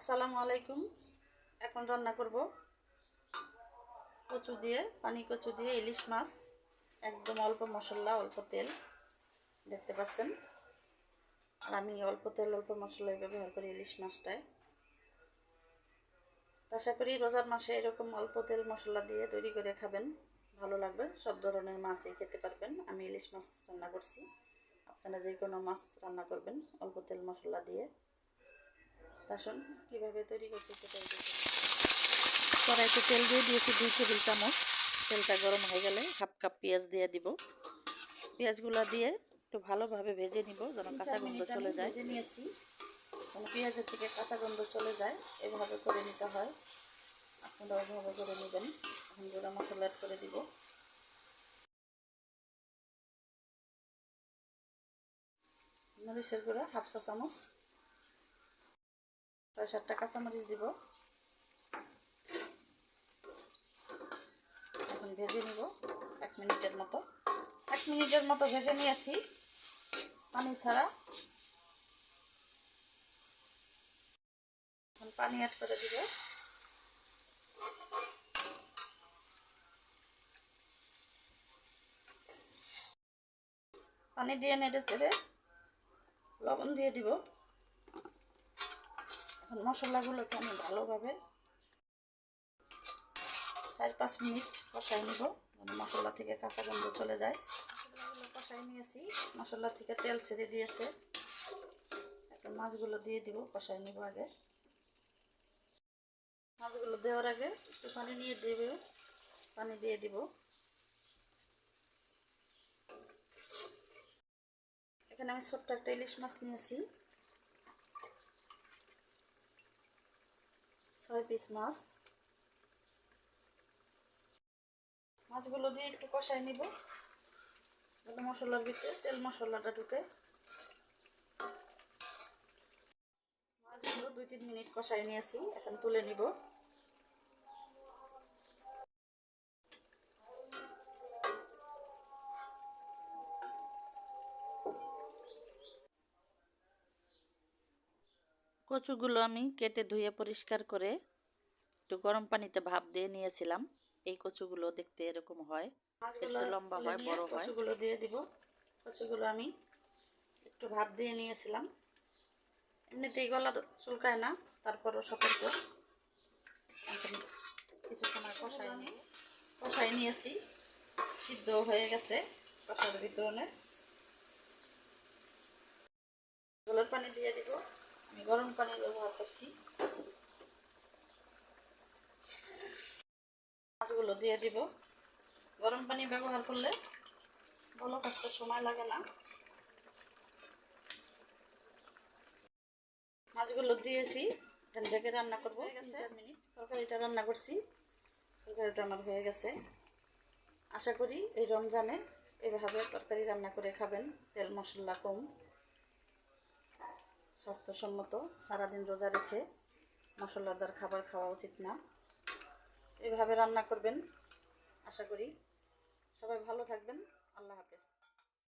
আসসালামু আলাইকুম। এখন রান্না করব। কচু দিয়ে, পানি কচু দিয়ে ইলিশ মাছ, একদম অল্প মশলা, অল্প তেল, দেখতে পাচ্ছেন। আর আমি অল্প তেল, অল্প মশলাই ব্যবহার করি ইলিশ মাছটায়। আশা করি রোজার মাসে এরকম অল্প তেল মশলা দিয়ে তৈরি করে খাবেন। ভালো লাগবে। সব ধরনের মাছই খেতে পারবেন। আমি ইলিশ মাছ রান্না করছি। আপনারা যে কোনো মাছ রান্না করবেন অল্প তেল মশলা দিয়ে। আসুন কীভাবে তৈরি করতে সেটাই কড়াইতে তেল দিয়ে দিয়েছি দুই টেবিল চামচ। তেলটা গরম হয়ে গেলে হাফ কাপ পেঁয়াজ দিয়ে দিব। পেঁয়াজগুলো দিয়ে একটু ভালোভাবে ভেজে নিব যেন কাঁচা গন্ধ চলে যায়। নিয়েছি। পেঁয়াজের থেকে কাঁচা গন্ধ চলে যায় এভাবে করে নিতে হয়। আপনারা ওইভাবে করে নেবেন। এখন গুঁড়া মশলা অ্যাড করে দিব। মরিচের গুঁড়া হাফ চা চামচ। ছয় সাতটা কাঁচামরিচ দিব। এখন ভেজে নিব, এক মিনিটের মতো। এক মিনিটের মতো ভেজে নিয়েছি, পানি ছাড়া। এখন পানি অ্যাড করে দিব। পানি দিয়ে নেড়ে চেড়ে লবণ দিয়ে দিব। এখন মশলাগুলোকে আমি ভালোভাবে চার পাঁচ মিনিট কষাই নিব মশলা থেকে কাঁচা গন্ধ চলে যায়। কষাই নিয়েছি, মশলা থেকে তেল ছেড়ে দিয়েছে। এখন মাছগুলো দিয়ে দিব কষাই নিব আগে। মাছগুলো দেওয়ার আগে একটু পানি নিয়ে দেবে, পানি দিয়ে দিব। এখানে আমি ছোট্ট একটা ইলিশ মাছ নিয়েছি। ছয় পিস মাছ। মাছগুলো দিয়ে একটু কষাই নিব। যাতে মশলার ভিতরে তেল মশলাটা ঢুকে। মাছগুলো দুই তিন মিনিট কষাই নিয়েছি, এখন তুলে নিব। কচুগুলো আমি কেটে ধুয়ে পরিষ্কার করে একটু গরম পানিতে ভাপ দিয়ে নিয়েছিলাম। এই কচুগুলো দেখতে এরকম হয়। লম্বা হয় বড় হয়। কচুগুলো দিয়ে দিব। কচুগুলো আমি একটু ভাপ দিয়ে নিয়েছিলাম। এমনিতেই গলা চুলকায় না তারপরও সতর্ক। এখন কিছুক্ষণ কষাই নিয়ে কষাই নিয়েছি। সিদ্ধ হয়ে গেছে কষার ভিতরে। পানি দিয়ে দিব। আমি গরম পানি ব্যবহার করছি। মাছগুলো দিয়ে দিব। গরম পানি ব্যবহার করলে ভালো কাজটা সময় লাগে না। মাছগুলো দিয়েছি। এখান থেকে রান্না করব। মিনিট। তরকারিটা রান্না করছি। তরকারিটা আমার হয়ে গেছে। আশা করি এই রমজানে এভাবে তরকারি রান্না করে খাবেন। তেল মশলা কম। স্বাস্থ্যসম্মত, সারাদিন রোজা রেখে মশলাদার খাবার খাওয়া উচিত না। এভাবে রান্না করবেন। আশা করি সবাই ভালো থাকবেন। আল্লাহ হাফেজ।